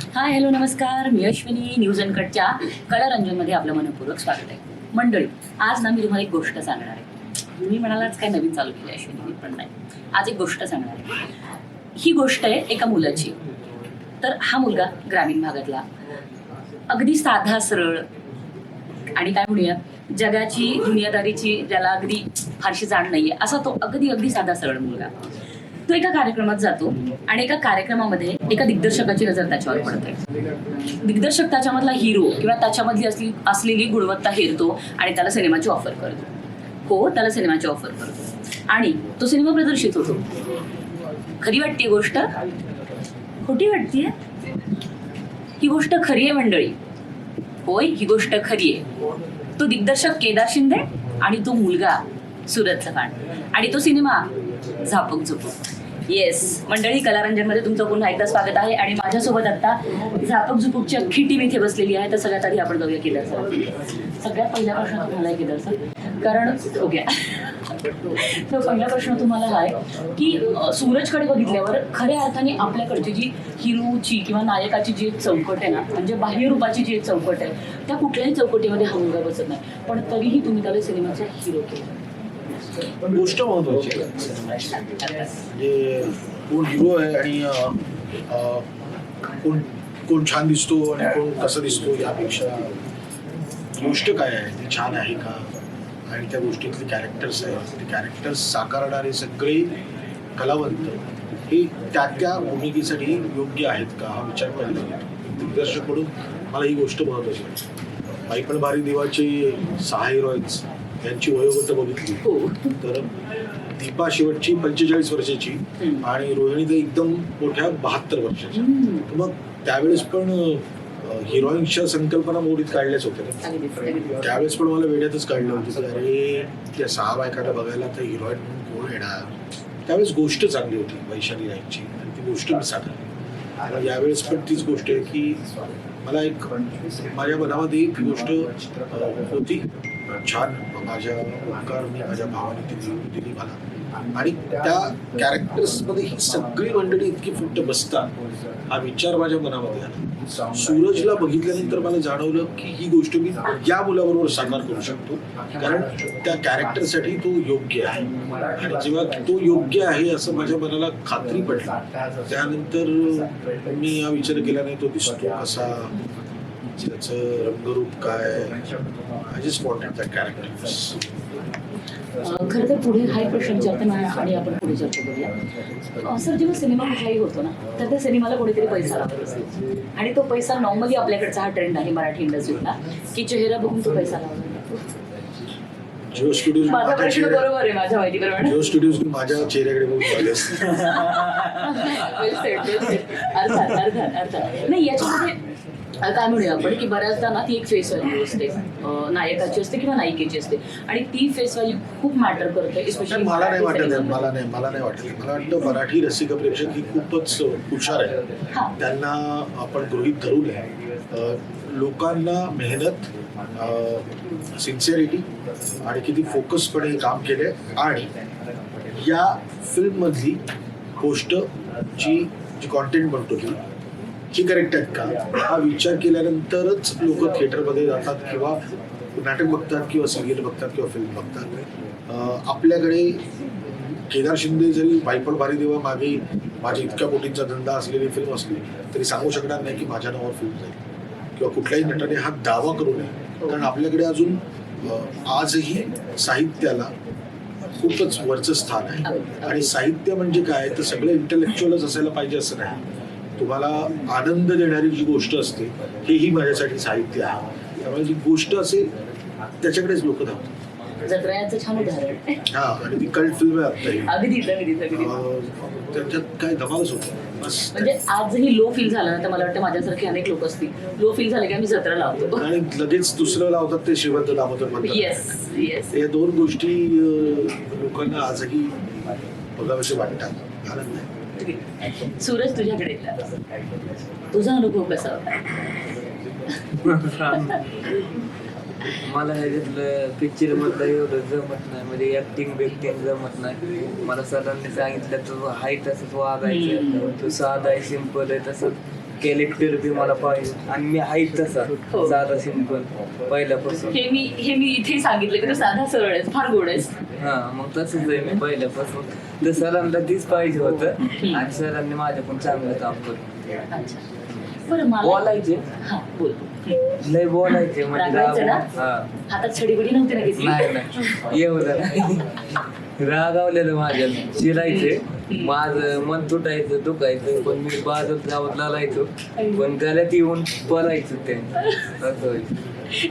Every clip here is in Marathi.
हाय हॅलो नमस्कार. मी अश्विनी न्यूज अनकटच्या कलारंजनमध्ये आपलं मनपूर्वक स्वागत आहे. मंडळी आज ना मी तुम्हाला एक गोष्ट सांगणार आहे. मी म्हणाला आज काय नवीन चालू केलं अश्विनी? पण नाही. आज एक गोष्ट सांगणार आहे. ही गोष्ट आहे एका मुलाची. तर हा मुलगा ग्रामीण भागातला. अगदी साधा सरळ. आणि काय म्हणूया जगाची दुनियादारीची ज्याला अगदी फारशी जाण नाहीये असा तो अगदी अगदी साधा सरळ मुलगा. तो एका कार्यक्रमात जातो आणि एका कार्यक्रमामध्ये एका दिग्दर्शकाची नजर त्याच्यावर पडते. दिग्दर्शक त्याच्यामधला हिरो किंवा त्याच्यामधली असली असलेली गुणवत्ता हेरतो आणि त्याला सिनेमाची ऑफर करतो. हो त्याला सिनेमाची ऑफर करतो. आणि तो सिनेमा प्रदर्शित होतो. खरी वाटते गोष्ट? खोटी वाटतीये? ही गोष्ट खरी आहे मंडळी. होय ही गोष्ट खरी आहे. तो दिग्दर्शक केदार शिंदे आणि तो मुलगा सूरज चव्हाण आणि तो सिनेमा झापक झुपक येस मंडळी कलारंजनमध्ये तुमचं पुन्हा एकदा स्वागत आहे आणि माझ्यासोबत आता झापक झुपकची खिटी इथे बसलेली आहे. तर सगळ्यात आधी आपण जाऊया केदार सर सगळ्यात पहिला प्रश्न तुम्हाला आहे केदार सर. कारण ओके. तर पहिला प्रश्न तुम्हाला हा आहे की सूरजकडे बघितल्यावर खऱ्या अर्थाने आपल्याकडची जी हिरोची किंवा नायकाची जी एक चौकट आहे ना म्हणजे बाह्य रूपाची जी एक चौकट आहे त्या कुठल्याही चौकटीमध्ये हा मुलगा बसत नाही. पण तरीही तुम्ही त्याला सिनेमाचा हिरो केला. गोष्ट महत्वाची म्हणजे कोण हिरो आहे आणि कोण कोण छान दिसतो आणि कोण कसं दिसतो यापेक्षा गोष्ट काय आहे ती छान आहे का आणि त्या गोष्टीतले कॅरेक्टर्स आहेत ते कॅरेक्टर्स साकारणारे सगळे कलावंत हे त्या त्या भूमिकेसाठी योग्य आहेत का हा विचार करायला दिग्दर्शक म्हणून मला ही गोष्ट महत्वाची वाटते पण भारी देवाचे सहा हिरो आहेत यांची वयोगत बघितली. हो. तर दीपा शेवटची पंचेचाळीस वर्षाची. आणि रोहिणी तर एकदम मोठ्या बहात्तर वर्षाची मग त्यावेळेस पण हिरोईनच्या संकल्पना मोडीत काढल्याच होत्या. त्यावेळेस पण मला वेड्यातच काढलं होतं अरे त्या सहा बायकांना बघायला तर हिरोईन म्हणून कोण येणार? त्यावेळेस गोष्ट चांगली होती वैशाली नाईकची. आणि ती गोष्ट मी साकारली यावेळेस पण तीच गोष्ट आहे की मला एक माझ्या मनामध्ये एक गोष्ट होती. छान. माझ्या उपकारने माझ्या भावाने ती लिहून दिली मला. आणि त्या कॅरेक्टर्समध्ये ही सगळी मंडळी इतकी फुट्ट बसतात हा विचार माझ्या मनामध्ये आला. सूरजला बघितल्यानंतर मला जाणवलं की ही गोष्ट मी या मुलाबरोबर साकार करू शकतो. कारण त्या कॅरेक्टरसाठी तो योग्य आहे. आणि जेव्हा तो योग्य आहे असं माझ्या मनाला खात्री पडली त्यानंतर मी हा विचार केला नाही तो दिसतो कसा? त्याचं रंगरूप काय? I just wanted that character खरं तर पुढे हा एक प्रश्न विचारताना आणि आपण पुढे चर्चा करूया. सर जेव्हा सिनेमा कुठलाही होतो ना तर त्या सिनेमाला कोणीतरी पैसा लागत असतो आणि तो पैसा नॉर्मली आपल्याकडचा हा ट्रेंड आहे मराठी इंडस्ट्रीतला की चेहरा बघून तो पैसा लावला जिओ स्टुडिओ माझा प्रश्न बरोबर आहे माझ्या माहितीप्रमाणे. स्टुडिओ माझ्या चेहऱ्याकडे बघून. अर्थात अर्थात अर्थात. नाही याच्यामध्ये काय म्हणूया आपण की बऱ्याचदा ना ती एक फेस व्हॅल्यू असते नायकाची असते किंवा नायिकेची असते आणि ती फेस व्हॅल्यू खूप मॅटर करते पण स्पेशली मला नाही वाटत मला नाही मला नाही वाटत. मला वाटतं मराठी रसिक प्रेक्षक ही खूपच हुशार आहे. त्यांना आपण गृहीत धरू नये लोकांना मेहनत सिन्सिअरिटी आणि किती फोकसपणे काम केले आणि या फिल्ममधली गोष्ट जी जी कॉन्टेंट म्हणतो की ही करेक्ट आहेत का? हा विचार केल्यानंतरच लोक थिएटरमध्ये जातात किंवा नाटक बघतात किंवा सिरियल बघतात किंवा फिल्म बघतात. आपल्याकडे केदार शिंदे जरी बायपड भारी देवा मागे माझी इतक्या कोटींचा धंदा असलेली फिल्म असली तरी सांगू शकणार नाही की माझ्या नावावर फिल्म जाईल किंवा कुठल्याही नटाने हा दावा करू नये. कारण आपल्याकडे अजून आजही साहित्याला खूपच वरचं स्थान आहे. आणि साहित्य म्हणजे काय? तर सगळे इंटलेक्च्युअलच असायला पाहिजे असं नाही. तुम्हाला आनंद देणारी जी गोष्ट असते हेही माझ्यासाठी साहित्य आहे. त्यामुळे जी गोष्ट असेल त्याच्याकडेच लोक धावतात. जत्रा छान उदाहरण. हा आणि ती कल्ट फिल्म आहे आता अगदीच अगदीच अगदीच. अं, त्याच्यात काय धमालच होतं बस म्हणजे आजही लो फील झालं ना तर मला वाटतं माझ्यासारखे अनेक लोक असतील. लो फील झाले की आम्ही जत्रा लावतो. आणि लगेच दुसरं लावतात ते श्रीमंत दामोदर म्हणतात येस येस या दोन गोष्टी लोकांना आजही बघावेसे वाटतात. आनंद सूरज तुझ्याकडे. तुझा अनुभव कसा होता? मला ह्याच्यातलं पिक्चर मधलं एवढं जमत नाही. म्हणजे ऍक्टिंग बिक्टिंग जमत नाही. मला सरांनी सांगितलं तू हाय तसंच वागायचं. तू साधा आहे सिंपल आहे. तसं कॅरेक्टर बी मला पाहिजे. आणि मी आहे तसा हो. साधा सिंपल पहिल्यापासून. हे मी हे मी इथे सांगितलं की तू साधा सरळ आहेस फार गोड आहेस. हा मग तसंच आहे मी पहिल्यापासून. तर सरांना तीच पाहिजे होतं. आणि सरांनी माझ्याकडून चांगलं काम करून बोलायचे. हा बोल. लय बोलायचे म्हणजे हा. छडीबिडी नव्हती ना घेतली? नाही नाही. येऊ रागावलेलं माझ्या. चिरायचे. माझं मन तुटायचं दुखायचं. पण मी बाजूला जावं लालायचो. पण गळ्यात येऊन पळायचं ते असं व्हायचं.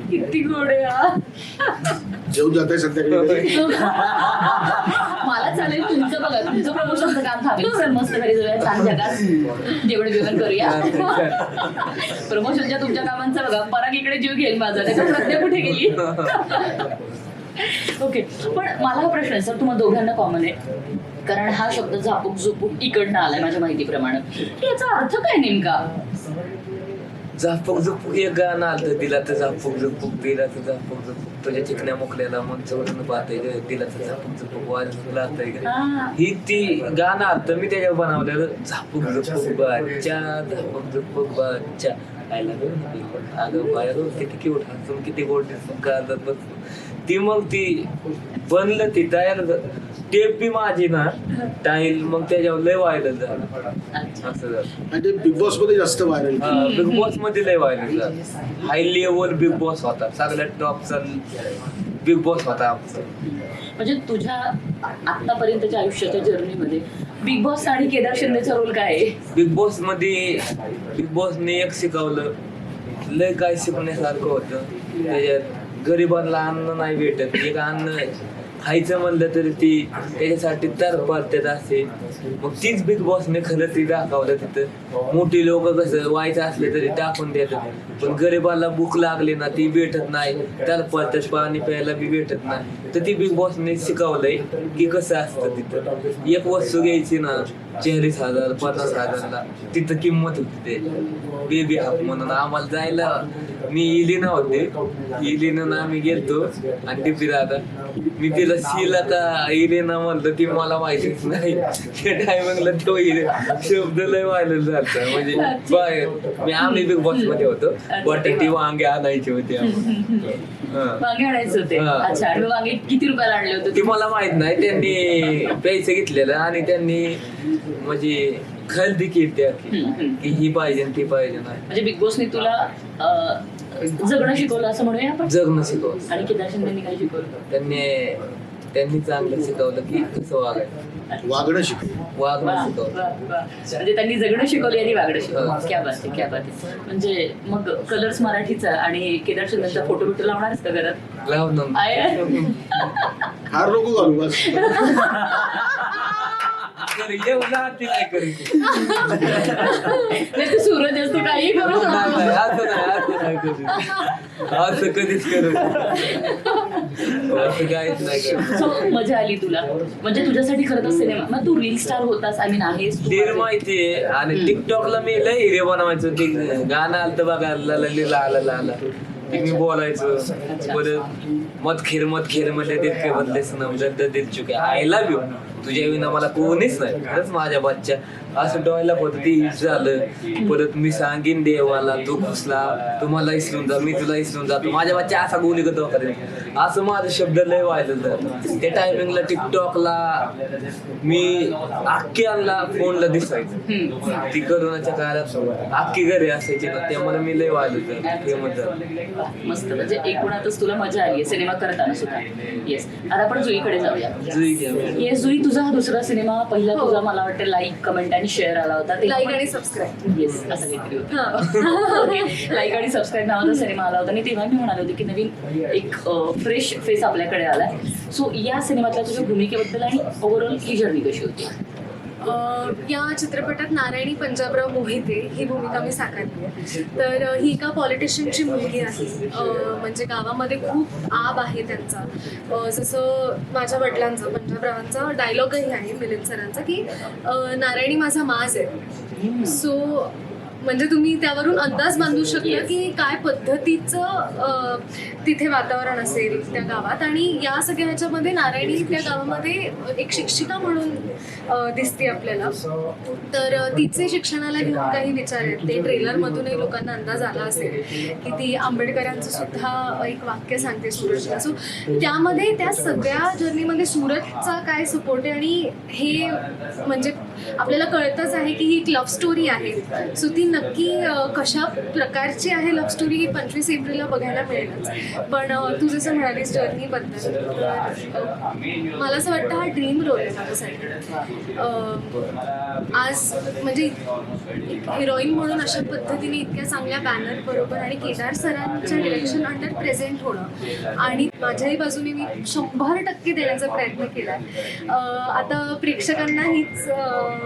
किती गोड हा. जेवून जाते संध्याकाळी मला चालेल तुमचं बघा तुमचं प्रमोशनचं काम थांबेल. सर मस्त घरी जाऊया छान जगात. जेवण जेवण करूया. प्रमोशनच्या तुमच्या कामांचा बघा पराग इकडे जीव घेईल माझा त्याच्या प्रज्ञा कुठे गेली? ओके पण मला हा प्रश्न आहे सर तुम्हाला दोघांना कॉमन आहे. कारण हा शब्द झापूक झुपूक इकडनं आलाय माझ्या माहितीप्रमाणे याचा अर्थ काय नेमका? झापूक झुपूक एक गाणं आलं दिला तर झापूक झुपूक दिला तर झापूक झुपूक तुझ्या चिकण्या मुकल्याला मन चोरून पाहतंय दिला तर झापूक झुपूक वाजत लागतंय ग. हा. ती गाणं आलं मी त्याच्यावर बनवलेलं झापूक झुपूक बाच्या झापूक झुपूक बाच्या अगं बाहेर किती क्यूट हसून किती गोड दिसून ती मग ती बनलं ती तयार टेप बी माझी ना टाईल मग त्याच्यावर लय व्हायरल झालं. अच्छा. असं झालं. आणि ते बिग बॉसमध्ये जास्त व्हायरल बिग बॉसमध्ये लय व्हायरल झालं. हाय लेवल बिग बॉस होता. सगळ्यात टॉपचा बिग बॉस होता आमचा. म्हणजे तुझ्या आतापर्यंतच्या आयुष्याच्या जर्नीमध्ये बिग बॉस आणि केदार शिंदेचा रोल काय आहे? बिग बॉसमध्ये बिग बॉसने एक शिकवलं. लय काय शिकण्यासारखं होतं. त्याच्यात गरिबांना अन्न नाही भेटत. एक अन्न खायचं म्हणलं तरी ती त्याच्यासाठी तर पडतात असे मग तीच बिग बॉसने खरं ती दाखवलं तिथं. मोठी लोक कसं व्हायचं असले तरी टाकून देतात. पण गरिबाला भूक लागली ना ती भेटत नाही. त्याला पडतात पाणी प्यायला बी भेटत नाही. तर ती बिग बॉसने शिकवलंय की कसं असतं तिथं. एक वस्तू घ्यायची ना चाळीस हजार पन्नास हजारला तिथं किंमत होती ते. बेबी हाफ म्हणून आम्हाला जायला मी इलिना होते. इलिना ना आम्ही गेलतो. आणि टिपी दादा मी तिला शिला का इलिना म्हणलं ती मला माहितीच नाही. त्या टायमिंगला तो शब्द लय व्हायरल झालता. म्हणजे बाहेर मी आम्ही बिग बॉसमध्ये होतो. बटाटी वांगे आणायचे होते. वांगे आणायचे होते. अच्छा वांगे किती रुपयाला आणले होते? ती मला माहीत नाही. त्यांनी पैसे घेतलेलं आणि त्यांनी म्हणजे खरेदी केली हम्म. की ही पाहिजे ती पाहिजे नाही. म्हणजे बिग बॉसने तुला जगणं शिकवलं असं म्हणूया आपण? जगणं शिकवलं. आणि केदार शिंदेनी काय शिकवलं? त्यांनी त्यांनी चांगलं शिकवलं की कसं वागायचं. वागणं शिकलो वा, वागणं शिकवलं. म्हणजे त्यांनी जगणं शिकवलं आणि वागणं शिकवलं. क्या बात आहे क्या बात आहे म्हणजे मग कलर्स मराठीचा आणि केदार शिंदेचा फोटो बिटो लावणारच का घरात? लावून आहे. हार नको घालू बस. येऊ जाती काय करीत नाही ते सूरज असतो काही करू नाही, नाही, शकतो असं नाही असं नाही करीत असं कधीच करत असं काहीच नाही So, मजा आली तुला. म्हणजे तुझ्यासाठी खरं तर सिनेमा मग तू रील स्टार होतास आय मीन आहेस तू ते माझे- माहितीये आणि टिकटॉकला मी लय हिरे बनवायचो. ते गाणं आलं बघा लला आला लाला ते मी बोलायचो. परत मत खेर मत खेरमध्ये तितके बदले सनम दर्द देत चुके. आय लव्ह यू तुझ्या विना मला कोणीच नाही. खरंच माझ्या बच्चा असं डोळ्याला होत ते झालं. परत मी सांगेन देवाला तू घुसला. तू मला इसरून जा मी तुला इसरून जातो माझ्या बच्चा असा गोली करतो करेल असं माझं शब्द लय व्हायला झालं त्या टायमिंगला टिकटॉकला मी अख्ख्यांना फोनला दिसायचं. ती करोनाच्या काळात अख्खी घरी असायची ना त्यामुळे मी लय व्हायला मस्त. म्हणजे एकूणातच तुला मजा आली सिनेमा करताना सुद्धा. येस आता आपण जुईकडे जाऊया. जुई जुई तुझा हा दुसरा सिनेमा पहिला तुझा मला वाटतं लाईक कमेंट आणि शेअर आला होता. लाईक आणि सबस्क्राईब येस असं काहीतरी होतं. लाईक आणि सबस्क्राईब नावाचा सिनेमा आला होता. आणि तेव्हा मी म्हणाले होते की नवीन एक फ्रेश फेस आपल्याकडे आलाय. सो या सिनेमातल्या तुझ्या भूमिकेबद्दल आणि ओव्हरऑल ही जर्नी कशी होती? या चित्रपटात नारायणी पंजाबराव मोहिते ही भूमिका मी साकारली आहे. तर ही एका पॉलिटिशियनची मुलगी आहे. म्हणजे गावामध्ये खूप आब आहे त्यांचा. जसं माझ्या वडिलांचा पंजाबरावांचा डायलॉगही आहे मिलिंद सरांचा की नारायणी माझा माज आहे. सो म्हणजे तुम्ही त्यावरून अंदाज बांधू शकता. की काय पद्धतीचं तिथे वातावरण असेल त्या गावात? आणि या सगळ्या ह्याच्यामध्ये नारायणी त्या गावामध्ये एक शिक्षिका म्हणून दिसते आपल्याला. तर तिचे शिक्षणाला घेऊन काही विचार आहेत. ते ट्रेलरमधूनही लोकांना अंदाज आला असेल की ती आंबेडकरांचं सुद्धा एक वाक्य सांगते सूरजला. सो त्यामध्ये त्या सगळ्या जर्नीमध्ये सूरजचा काय सपोर्ट आहे? आणि हे म्हणजे आपल्याला कळतच आहे की ही एक लव्ह स्टोरी आहे. सो ती नक्की कशा प्रकारची आहे लव्ह स्टोरी ही पंचवीस एप्रिलला बघायला मिळेलच. पण तू जसं म्हणालीस जर्नीबद्दल मला असं वाटतं हा ड्रीम रोल आहे माझ्यासाठी. आज म्हणजे हिरोईन म्हणून अशा पद्धतीने इतक्या चांगल्या बॅनर बरोबर आणि केदार सरांच्या डिरेक्शन अंडर प्रेझेंट होणं. आणि माझ्याही बाजूने मी शंभर टक्के देण्याचा प्रयत्न केला आता प्रेक्षकांना हीच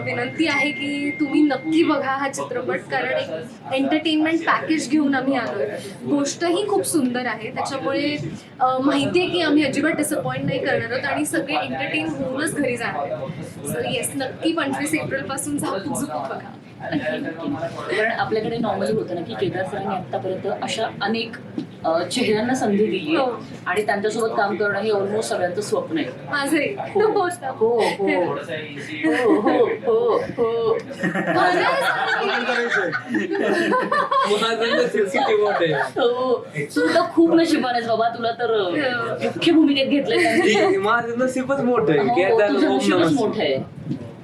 विनंती आहे की तुम्ही नक्की बघा हा चित्रपट. कारण एक एंटरटेनमेंट पॅकेज घेऊन आम्ही आलोय. गोष्टही खूप सुंदर आहे. त्याच्यामुळे माहिती आहे की आम्ही अजिबात डिसअपॉइंट नाही करणार आहोत आणि सगळे एंटरटेन होऊनच घरी जाणार येस नक्की पंचवीस एप्रिलपासून झापूक झुपूक बघा. कारण आपल्याकडे नॉर्मली होतं ना की केदार सरांनी आतापर्यंत अशा अनेक चेहऱ्यांना संधी दिली हो. आणि त्यांच्यासोबत काम करणं हे ऑलमोस्ट सगळ्यांचं स्वप्न आहे. माझंही हो. हो हो हो. हो हो हो. माझं आहे हो. तू तर खूप नशिबान आहेस बाबा तुला तर मुख्य भूमिकेत. हे माझं नशीबच मोठं आहे. हो, नशीबच मोठं आहे.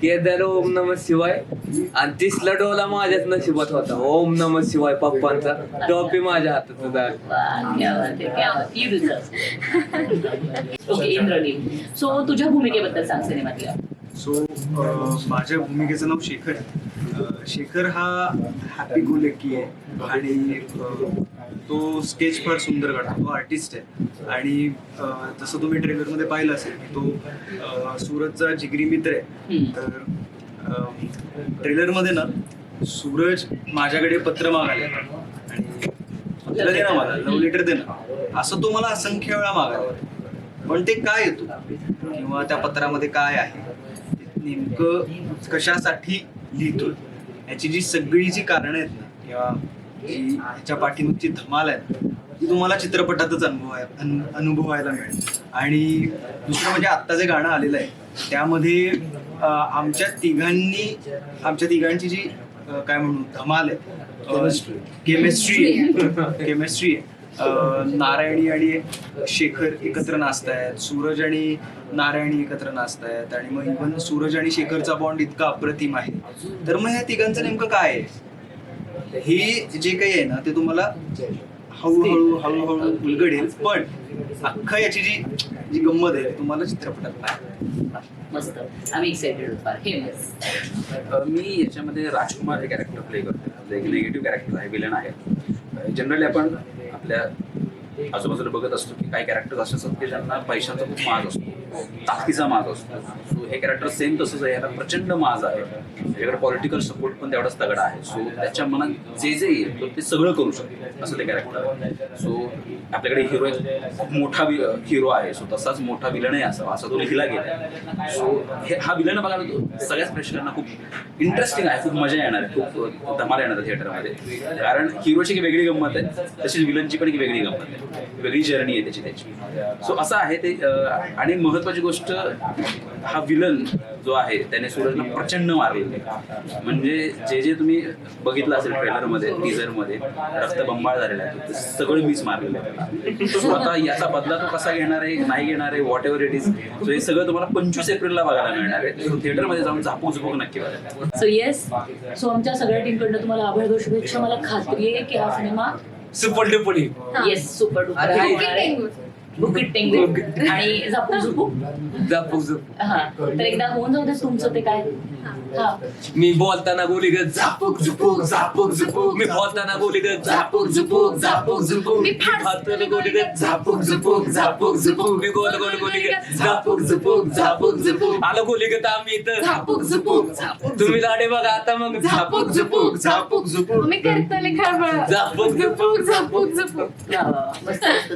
केदार ओम नम शिवाय. आणि तिसला डोला माझ्याच नशिबात होता. ओम नम शिवाय पप्पांचा. टॉपी माझ्या हातात होता. ओके इंद्रनील. सो तुझ्या भूमिकेबद्दल सांग सिनेमातल्या. सो माझ्या भूमिकेचं नाव शेखर आहे. शेखर हा हॅपी गो लकी आहे. आणि तो स्केच फार सुंदर काढतो तो आर्टिस्ट आहे. आणि जसं तुम्ही ट्रेलरमध्ये पाहिलं असेल की तो सूरजचा जिगरी मित्र आहे. तर ट्रेलरमध्ये ना सूरज माझ्याकडे पत्र मागायला आणि पत्र दे ना मला लव्ह लेटर दे ना. असं तो मला असंख्य वेळा मागायला. पण ते काय येतो? किंवा त्या पत्रामध्ये काय आहे? नेमकं कशासाठी लिहितोय? याची जी सगळी जी कारणं आहेत ना किंवा जी ह्याच्या पाठीमागची धमाल आहे ती तुम्हाला चित्रपटातच अनुभवाय अनु- अनुभवायला मिळेल. आणि दुसरं म्हणजे आत्ता जे गाणं आलेलं आहे त्यामध्ये आमच्या तिघांनी आमच्या तिघांची जी काय म्हणू धमाल आहे Chemistry. केमिस्ट्री आहे. केमिस्ट्री आहे. नारायणी आणि शेखर एकत्र नाचतायत सूरज आणि नारायणी एकत्र नाचतायत आणि मग इव्हन सूरज आणि शेखरचा बॉन्ड इतका अप्रतिम आहे. तर मग ह्या तिघांचं नेमकं काय आहे? हे जे काही आहे ना ते तुम्हाला हळूहळू हळूहळू उलगडेल पण अख्खं याची जी जी गंमत आहे ती तुम्हाला चित्रपटात मस्त. आम्ही एक्साइटेड मी याच्यामध्ये राजकुमार हे कॅरेक्टर प्ले करतो आपलं एक निगेटिव्ह कॅरेक्टर आहे विलन आहे. जनरली आपण आपल्या आजूबाजूला बघत असतो की काही कॅरेक्टर्स असे असतात की ज्यांना पैशांचा खूप माज असतो. ताकीचा माज असतो. सो हे कॅरेक्टर सेम तसंच आहे. याला प्रचंड माज आहे. त्याच्याकडे पॉलिटिकल सपोर्ट पण तेवढाच तगडा आहे. सो त्याच्या मनात जे जे येईल तो ते सगळं करू शकतो. असं ते कॅरेक्टर सो आपल्याकडे हिरो खूप मोठा हिरो आहे. सो तसाच मोठा विलनही असावा असा तो लिहिला गेला सो हे हा विलन बघायला सगळ्याच प्रेक्षकांना खूप इंटरेस्टिंग आहे. खूप मजा येणार आहे. खूप धमाल येणार थिएटरमध्ये कारण हिरोची एक वेगळी गंमत आहे. तशीच विलनची पण एक वेगळी गंमत आहे. वेगळी जर्नी आहे त्याची त्याची. सो असं आहे ते आणि महत्त्व महत्वाची गोष्ट हा विलन जो आहे त्याने सूरजला प्रचंड मारलेलं आहे. म्हणजे जे जे तुम्ही बघितलं असेल ट्रेलरमध्ये टीझरमध्ये रक्तबंबाळ झालेला आहे ते सगळं मीच मारलेलं आहे. सो आता याचा बदला तो कसा घेणार आहे नाही घेणार आहे whatever it is so हे सगळं तुम्हाला पंचवीस एप्रिलला बघायला मिळणार आहे. सो थिएटरमध्ये जाऊन झापूक झुपूक नक्की बघा सो येस सो आमच्या सगळ्या टीमकडनं तुम्हाला आभार शुभेच्छा. मला खात्री आहे की हा सिनेमा सुपर डुपडी हा. येस सुपर डुपर बुकिट टेंगू आणि झापूक झुपूक झापूक झुपूक हा तर एकदा होऊन जाऊ दे तुमचं ते काय. हा. मी बोलताना गोली ग झापूक झुपूक झापूक झुपूक. मी बोलताना गोली ग झापूक झुपूक झापूक झुपूक. मी मी फाटताना गोली ग झापूक झुपूक झापूक झुपूक. मी गोल गोल गोली ग झापूक झुपूक झापूक. झुपूक. आलं गोली ग आम्ही इथं. झापूक झुपूक झापूक. तुम्ही लाडे बघा आता मग. झापूक झुपूक झापूक झुपूक. आम्ही करतले खळबळ झापूक झुपूक. झापूक. झुपूक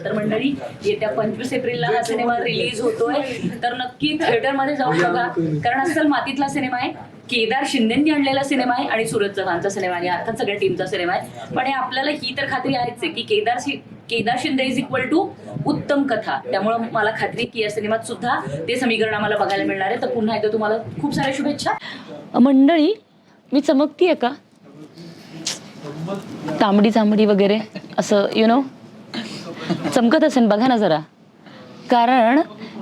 तर मंडळी येत्या पंचवीस एप्रिलला हा सिनेमा रिलीज होतोय. तर नक्की थिएटरमध्ये जाऊन बघा. कारण अस्सल मातीतला सिनेमा आहे. केदार शिंदेंनी आणलेला सिनेमा आहे आणि सूरज चव्हाणचा सिनेमा आहे. आणि अर्थात सगळ्या टीमचा सिनेमा आहे. पण हे आपल्याला ही तर खात्री आहेच आहे की Kedar Kedar Shinde is equal to उत्तम कथा. त्यामुळं मला खात्री की या सिनेमात सुद्धा ते समीकरण आम्हाला बघायला मिळणार आहे. तर पुन्हा एकदा तुम्हाला खूप साऱ्या शुभेच्छा. मंडळी मी चमकतीये का? तांबडी चांबडी वगैरे असं यु नो चमकत असेल बघा ना जरा. कारण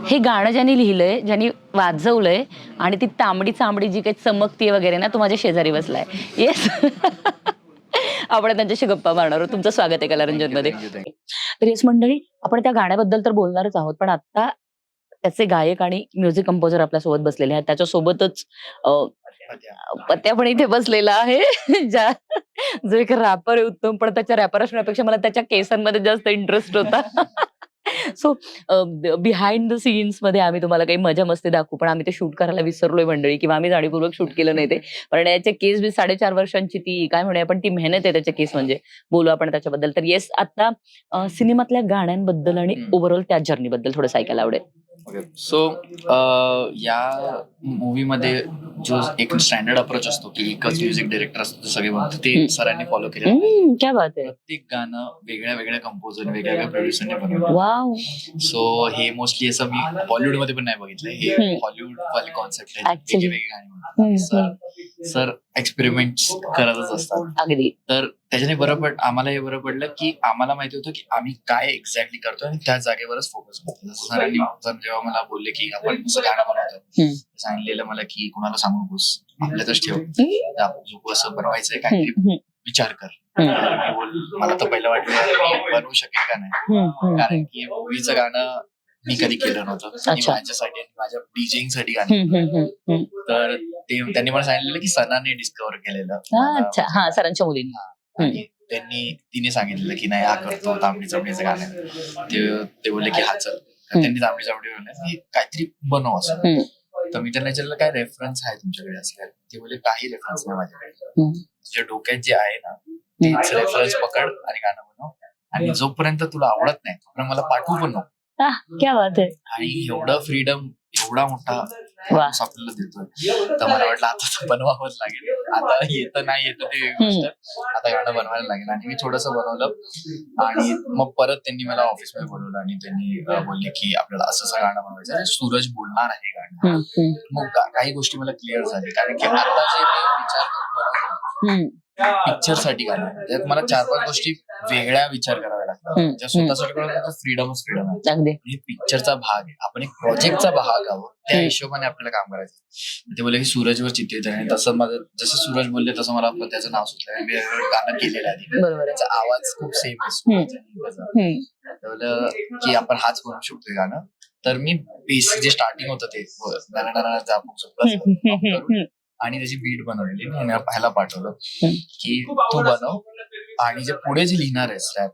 हे गाणं ज्यांनी लिहिलंय ज्यांनी वाजवलंय आणि ती तांबडी चांबडी जी काही चमकती वगैरे ना तो माझ्या शेजारी बसलाय. येस आपण त्यांच्याशी गप्पा मारणार आहोत. तुमचं स्वागत आहे कलारंजनमध्ये तर येस मंडळी आपण त्या गाण्याबद्दल तर बोलणारच आहोत पण आता त्याचे गायक आणि म्युझिक कंपोजर आपल्यासोबत बसलेले आहेत. त्याच्यासोबतच पत्या पण इथे बसलेला आहे. ज्या जो एक रॅपर आहे उत्तम पण त्याच्या रॅपर असण्यापेक्षा मला त्याच्या केसांमध्ये जास्त इंटरेस्ट होता. सो बिहाइंड द सीन्समध्ये आम्ही तुम्हाला काही मजा मस्ती दाखवू पण आम्ही ते शूट करायला विसरलोय मंडळी किंवा आम्ही जाणीवपूर्वक शूट केलं नाही ते. पण याचे केस बी साडेचार वर्षांची ती काय म्हणूया पण ती मेहनत आहे त्याच्या केस म्हणजे. बोलू आपण त्याच्याबद्दल. तर येस आता सिनेमातल्या गाण्यांबद्दल आणि. ओव्हरऑल त्या जर्नीबद्दल थोडं ऐकायला आवडेल. सो या मूवी मध्ये जो एक स्टँडर्ड अप्रोच असतो की एकच म्युझिक डायरेक्टर असतो सगळे म्हणतो ते. सरांनी फॉलो केलं हम्म, क्या बात आहे. प्रत्येक गाणं वेगळ्या वेगळ्या कंपोजर वेगळ्या वेगळ्या प्रोड्युसरने बनवलं. वाव. सो हे मोस्टली असं मी बॉलिवूडमध्ये पण नाही बघितलं हे. हॉलिवूड वाले कॉन्सेप्ट गाणी म्हणतात. सर सर एक्सपेरिमेंट करतच असतात. अगदी. तर त्याच्याने बरं पड आम्हाला हे बरं पडलं की आम्हाला माहिती होतं की आम्ही काय एक्झॅक्टली करतो आणि त्या जागेवरच फोकस करतो सरांनी जेव्हा मला बोलले की आपण गाणं बनवतो. सांगितलेलं मला की कुणाला सांगू नकोस? आपल्यातच ठेव. जो असं बनवायचंय काहीतरी हम्म, विचार कर. मला तर पहिलं वाटलं बनवू शकेल का नाही. कारण की मूवीचं गाणं मी कधी केलं नव्हतं. माझ्यासाठी आणि माझ्या डीजेईंगसाठी गाणं. तर ते त्यांनी मला सांगितलेलं की सनाने डिस्कव्हर केलेलं. अच्छा. हा सरांच्या मुलींनी. त्यांनी तिने सांगितलेलं की नाही हा करतो तांबडी चमडीचं गाणं. ते ते बोलले की हा चल. त्यांनी तांबडी चमडी बोलले की काहीतरी बनव असं. तर मी त्यांना विचारलं काय रेफरन्स आहे तुमच्याकडे असं काय ते बोलले काही रेफरन्स नाही माझ्याकडे. तुझ्या डोक्यात जे आहे ना तेच रेफरन्स पकड आणि गाणं बनव. आणि जोपर्यंत तुला आवडत नाही तोपर्यंत मला पाठवू पण नको. आह, क्या बात आहे. आणि एवढं फ्रीडम एवढा मोठा आपल्याला देतोय. तर मला वाटलं आता बनवावंच लागेल. आता येतं नाही येतं ते गोष्ट. आता गाणं बनवायला लागेल आणि मी थोडस बनवलं. आणि मग परत त्यांनी मला ऑफिसमध्ये बोलवलं आणि त्यांनी बोलले की आपल्याला असं असं गाणं बनवायचं सूरज बोलणार आहे गाणं. मग काही गोष्टी मला क्लिअर झाली. कारण की आता जे मी विचार करून बनवतो. पिक्चरसाठी गाणं त्यात मला चार पाच गोष्टी वेगळ्या विचार कराव्या लागतात. ज्या स्वतःसाठी फ्रीडमच फ्रीडम आहे. हे पिक्चरचा भाग आहे. आपण एक प्रोजेक्टचा भाग आहोत. त्या. हिशोबाने आपल्याला काम करायचं ते बोलले की सूरजवर चित्रित आहे तसं माझं जसं सूरज बोलले तसं मला त्याचं नाव सुचलं गाणं केलेलं आहे त्याचा आवाज खूप सेम आहे. की आपण हाच बनवू शकतो हे गाणं. तर मी बेसिक जे स्टार्टिंग होतं ते आणि त्याची बीट बनवलेली आणि ह्याला पाहायला पाठवलं. की तू बनव आणि जे पुढे जे लिहिणार आहेस rap,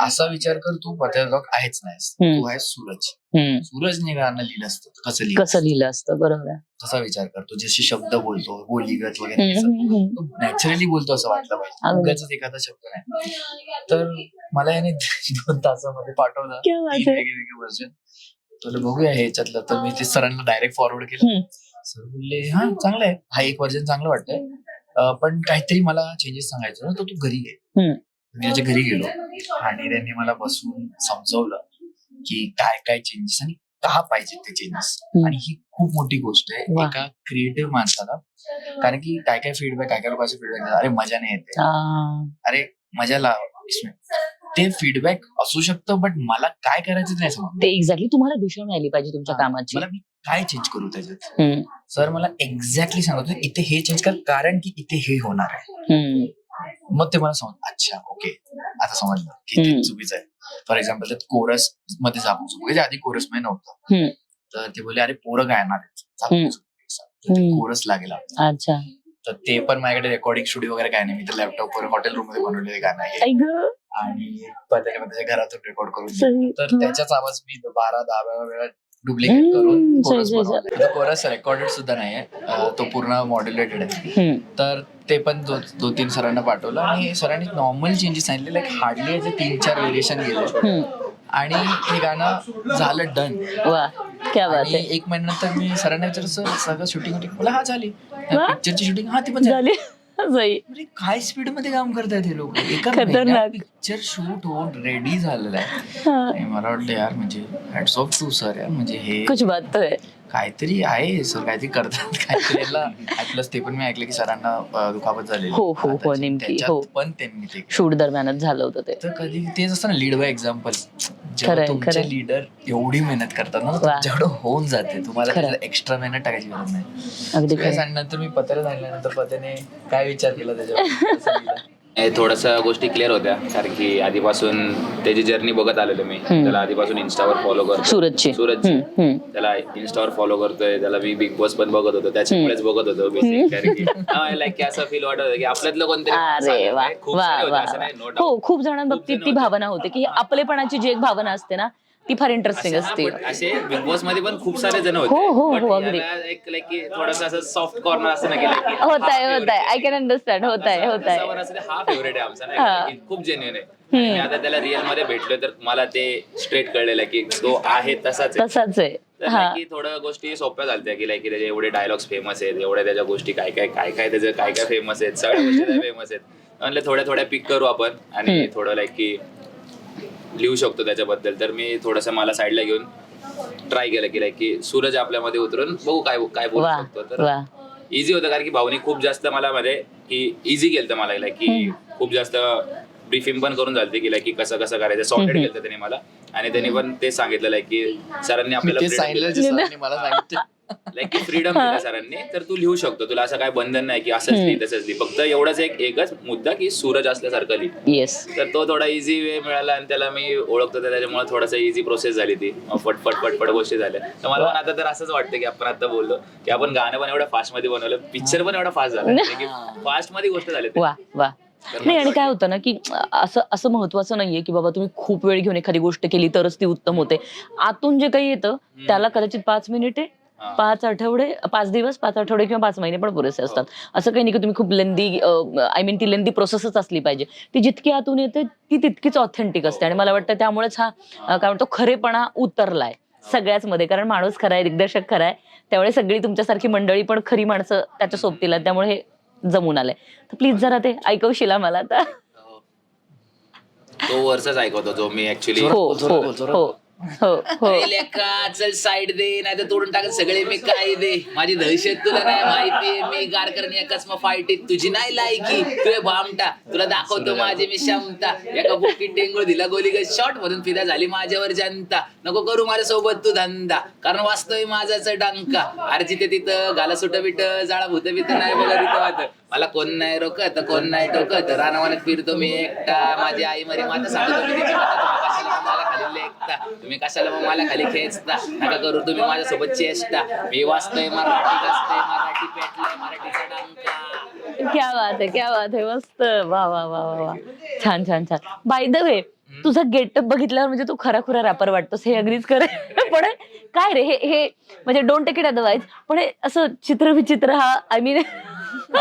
असा विचार कर तू पत्रलोक आहेच नाहीस. हम्म. तू आहेस सूरज. सूरजने गाणं लिहिलं असतं. कसं लिहिलं कसं लिहिलं असतं? बरोबर तसा विचार करतो जसे शब्द बोलतो बोलीगत वगैरे. नॅचरली बोलतो असं वाटलं पाहिजे. उगाचच एखादा शब्द नाही. तर मला याने दोन तासामध्ये पाठवलं. वेगळे वेगळे वर्जन तर बघूया हे याच्यातलं तर मी ते सरांना डायरेक्ट फॉरवर्ड केलं. सर बोलले हा चांगलं आहे. हा एक वर्जन चांगलं वाटतंय. पण काहीतरी मला चेंजेस सांगायचं ना तर तू घरी हम्म. मी त्याच्या घरी गेलो. आणि त्यांनी मला बसून समजवलं की काय काय चेंजेस आणि का पाहिजे ते चेंजेस. आणि ही खूप मोठी गोष्ट आहे. एका क्रिएटिव्ह माणसाला. कारण की काय काय फीडबॅक काय काय लोकांचे फीडबॅक अरे मजा नाही येते. अरे मजा लाव. ते फीडबॅक असू शकतं बट मला काय करायचं नाही समज ते एक्झॅक्टली तुम्हाला दिशा मिळाली पाहिजे तुमच्या. कामाची. मला मी काय चेंज करू त्याच्यात? हम्म, सर मला एक्झॅक्टली सांगतो इथे हे चेंज कर कारण की इथे हे होणार आहे. हम्म, मग ते मला समज अच्छा ओके आता समजलं. की ते हम्म. चुकीचं आहे. फॉर एक्झाम्पल त्यात कोरसमध्ये झापूक चुकीचं आधी कोरसमध्ये नव्हतं हम्म. तर ते बोलले अरे पोरं गायणार आहेत. हम्म. हम्म. कोरस लागेल आपल्याला. अच्छा. तर ते पण माझ्याकडे रेकॉर्डिंग स्टुडिओ वगैरे काय नाही. मी तर लॅपटॉपवर हॉटेल रूममध्ये बनवलेले गाणं आहे. गं, आणि पण त्याने मग त्याच्या घरातून रेकॉर्ड करून दिलं. सही. तर त्याच्याच आवाज मी बारा दहा वेळा डुप्लिकेट करून कोरस सही, बनवला कोरस रेकॉर्डेड सुद्धा नाहीये. अं, तो पूर्ण मॉड्युलेटेड आहे. हम्म, तर ते पण दो दोन तीन सरांना पाठवलं आणि सरांनी नॉर्मल चेंजेस सांगितले लाईक हार्डली याचे तीन चार व्हेरिएशन गेले. हम्म. आणि हे गाणं झालं डन वा क्या बात आणि आहे. एक महिन्यानंतर मी सरांना विचारलं सर सगळं शूटिंग वुटिंग बोला हा झाली. वा. पिक्चरची शूटिंग हा ती पण झाली. झाली. सही अरे, काय स्पीडमध्ये काम करतायत हे लोक? एका खतरनाक. पिक्चर शूट होऊन रेडी झालेला आहे. आणि मला वाटलं यार म्हणजे हॅट्स ऑफ टू सर यार. म्हणजे हे कुछ बात तो है काहीतरी आहे सर काहीतरी करतात काहीतरी याला प्लस ते पण मी ऐकलं की सरांना अं, दुखापत झालेली हो, हो, हो, हाताची. नेमकी, त्याच्यात हो. पण त्यांनी ते शूट दरम्यानच झालं होतं ते तर कधी तेच असतं ना लीड बाय एक्झाम्पल खरंय, तुमचे खरंय. लीडर एवढी मेहनत करतात ना वा. तुमच्याकडं होऊन जाते तुम्हाला. एक्स्ट्रा मेहनत टाकायची गरज नाही अगदी सगळ्या खरं आणि नंतर मी पत्र्या सांगितल्यानंतर पत्याने काय विचार केला त्याच्यावर लिहिलं? थोडंसं गोष्टी क्लिअर होत्या. कारण की आधीपासून त्याची जर्नी बघत आलेलो मी. त्याला आधीपासून इन्स्टावर फॉलो करतो सूरजची हम्म. त्याला इन्स्टावर फॉलो करतोय. त्याला मी बिग बॉस पण बघत होतो. त्याच्यामुळेच बघत होतो बेसिक कारण की लाईक असं फील वाटत होतं की आपल्यातलं कोणतरी अरे. वा. खूप वा सारे होते, वा असं नाही, no doubt. हो खूप जणांबाबतीत ती भावना होते की आपलेपणाची जी एक भावना असते ना ती फार इंटरेस्टिंग असे- असते. असे बिग बॉसमध्ये पण खूप सारे जण होते. हो, हो, But हो, अगदी. याला एक लाईक की थोडंसं असं सॉफ्ट कॉर्नर असं नाही केलं की होत आहे. होत आहे आय कॅन अंडरस्टँड होत आहे होत आहे हा फेवरेट आहे आमचा नाही हा. का? की खूप जेन्युन आहे. मी आता त्याला रिअलमध्ये भेटलोय तर मला ते स्ट्रेट कळलेलं आहे की तो आहे तसाच आहे. तसाच आहे. हा like की थोडं गोष्टी सोप्या झालत्या की लाईक त्याचे एवढे डायलॉग्स फेमस आहेत एवढ्या त्याच्या गोष्टी काय काय काय काय त्याचं काय काय फेमस आहेत सगळ्या गोष्टी फेमस आहेत. म्हणलं थोड्या थोड्या पिक करू आपण आणि. थोडं लाईक की लिहू शकतो त्याच्याबद्दल. तर मी थोडंसं मला साईडला घेऊन ट्राय केलं की लाईक की सूरज आपल्यामध्ये उतरून बघू काय काय बोलू वा शकतो. तर वा. इझी होतं कारण की भाऊनी खूप जास्त मला मध्ये की इझी केलं मला लाईक की खूप जास्त ब्रीफिंग पण करून झालते की लाईक की कसं कसं करायचं सॉर्टेड. केलं त्यांनी मला. आणि त्यांनी पण ते सांगितलं लाईक की सरांनी आपल्याला सांगितलं दिलं. जे सरांनी मला सांगितलं. लाईक की फ्रीडम दिला सरांनी तर तू लिहू शकतो. तुला असं काय बंधन नाही की असंच लिही तसंच लिही. फक्त एवढंच एक एकच मुद्दा की सूरज असल्यासारखं लिही. येस तर तो थोडा इझी वे मिळाला आणि त्याला मी ओळखतो तर त्याच्यामुळे थोडासा इझी प्रोसेस झाली ती. फटफट फटफट गोष्टी झाल्या. तर मला पण आता तर असंच वाटतं की आपण आता बोललो की आपण गाणं पण एवढं फास्टमध्ये बनवलं पिक्चर पण एवढा फास्ट झाला. फास्टमध्ये गोष्ट झाली वा वा. नाही आणि काय होतं ना की असं असं महत्वाचं नाहीये की बाबा तुम्ही खूप वेळ घेऊन एखादी गोष्ट केली तरच ती उत्तम होते. आतून जे काही येतं त्याला कदाचित पाच मिनिटे. पाच आठवडे पाच दिवस पाच आठवडे किंवा पाच महिने पण पुरेसे असतात. असं काही नाही की तुम्ही खूप लेंदी आय मीन ती लेंदी प्रोसेसच असली पाहिजे. ती जितकी आतून येते ती तितकीच ऑथेंटिक असते. आणि मला वाटतं त्यामुळेच हा काय म्हणतो खरेपणा उतरलाय सगळ्याच मध्ये कारण माणूस खरा आहे दिग्दर्शक खरा आहे. त्यामुळे सगळी तुमच्यासारखी मंडळी पण खरी माणसं त्याच्या सोबतीला. त्यामुळे हे जमून आलंय. तर प्लीज जरा ते ऐकवशीला मला आता. तो वर्षच ऐकवतो जो मी ऍक्च्युली हो हो हो हो. चल साईड दे नाही तर तोडून टाकत सगळे मी काय दे. माझी दहशत तुला नाही माहिती मी गार करणे एकाच मग फाईटीत तुझी नाही लायकी. तुझे भामटा. तुला दाखवतो माझी मी क्षमता. एका बुकी टेंगुळ दिला गोली शॉट मधून फिदा झाली माझ्यावर जनता. नको करू माझ्यासोबत तू धंदा. कारण वाचतोय माझाच डंका. अरे जिथे तिथं गाला सुट बिट जाळा भूत बित नाही बघा तिथं वाट मला कोण नाही रोकत कोण नाही टोकत. रानावानात फिरतो मी एकटा. माझी आई मरी माता सांगतो मी तिची माता, तुम्ही कशाला मग मला खाली लेखता तुम्ही कशाला मग मला खाली खेचता? नका करू तुम्ही माझ्यासोबत चेष्टा. मी वाचतोय मराठी गाजतोय मराठी पेटलंय मराठीचा डंका क्या बात आहे क्या बात आहे. मस्त. वा वा वा वा वा. छान छान छान. बाय द वे तुझा गेटअप बघितल्यावर म्हणजे तू खरा खुरा रॅपर वाटतोस हे अगदीच करे. पण काय रे हे हे म्हणजे डोंट टेक इट अदरवाईज पण हे असं चित्र विचित्र हा आय मीन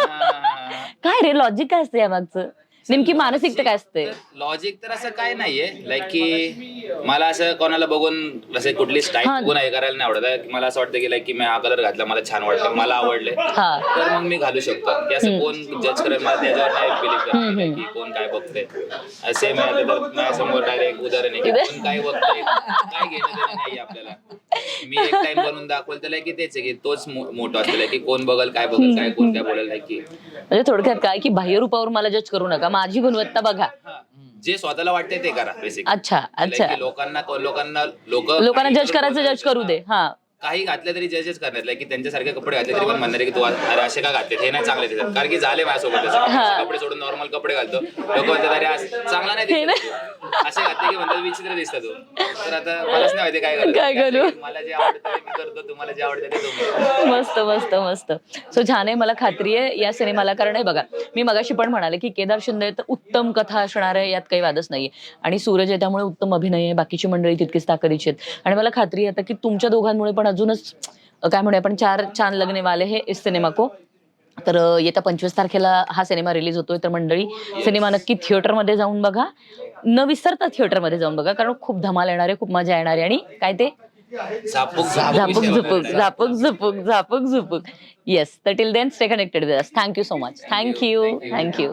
काय रे लॉजिक काय असते या मागचं नेमकी मानसिकता काय असते? लॉजिक तर असं काय नाहीये. लाईक की मला असं कोणाला बघून असं कुठली. स्टाईल गुन्हा हे करायला नाही आवडत. की मला असं वाटतं की लाईक की मी हा कलर घातला मला छान वाटतं मला आवडले. हा. तर मग मी घालू शकतो. की असं कोण जज करेल मला त्याच्यावर नाही बिलीव्ह करत की कोण काय बघतंय. सेम आहे तर माझ्यासमोर डायरेक्ट उदाहरण आहे की कोण काय बघतंय काय घेणं देणं नाही आपल्याला. मी एक टाइम बनवून दाखवलं त्याला की तेच आहे की तोच मो- मोठं like की कोण बघल काय बघल काय कोण काय बोलेल की. म्हणजे थोडक्यात काय की बाह्य रूपावर मला जज करू नका माझी गुणवत्ता बघा. जे स्वतःला वाटते ते करा बेसिक अच्छा अच्छा. लोकांना लोकांना लोक लोकांना जज करायचं जज करू दे. हा. काही घातले तरी जजेस करण्यात की त्यांच्यासारखे कपडे घातले तरी पण म्हणणार की तू अरे असे का घातले? हे नाही चांगले दिसत. कारण की झाले माझ्यासोबत तसं. कपडे सोडून नॉर्मल कपडे घालतो. लोक म्हणतात अरे आज चांगला नाही दिसत. तू. असे घातले की म्हणतात विचित्र दिसत तू. तर आता मलाच नाही माहिती काय. काय करू? मला जे आवडतं ते मी करतो तुम्हाला जे आवडतं ते तुम्ही मस्त मस्त मस्त. सो छान आहे मला खात्री आहे या सिनेमाला कारण आहे बघा मी मगाशी पण म्हणाले की केदार शिंदे तर उत्तम कथा असणार आहे यात काही वादच नाहीये. आणि सूरज आहे त्यामुळे उत्तम अभिनय आहे बाकीची मंडळी तितकीच ताकदीची आहेत. आणि मला खात्री आहे आता की तुमच्या दोघांमुळे पण अजूनच अं, काय म्हणूया आपण चार छान लग्ने वाले हे इस सिनेमा को तर येत्या पंचवीस तारखेला हा सिनेमा रिलीज होतोय. तर मंडळी सिनेमा नक्की थिएटरमध्ये जाऊन बघा. न विसरता थिएटरमध्ये जाऊन बघा कारण खूप धमाल येणार आहे खूप मजा येणार आहे आणि काय ते? झापूक झापूक झुपूक झापूक झुपूक झापूक झुपूक येस तर till then stay connected with us thank you so much thank you thank you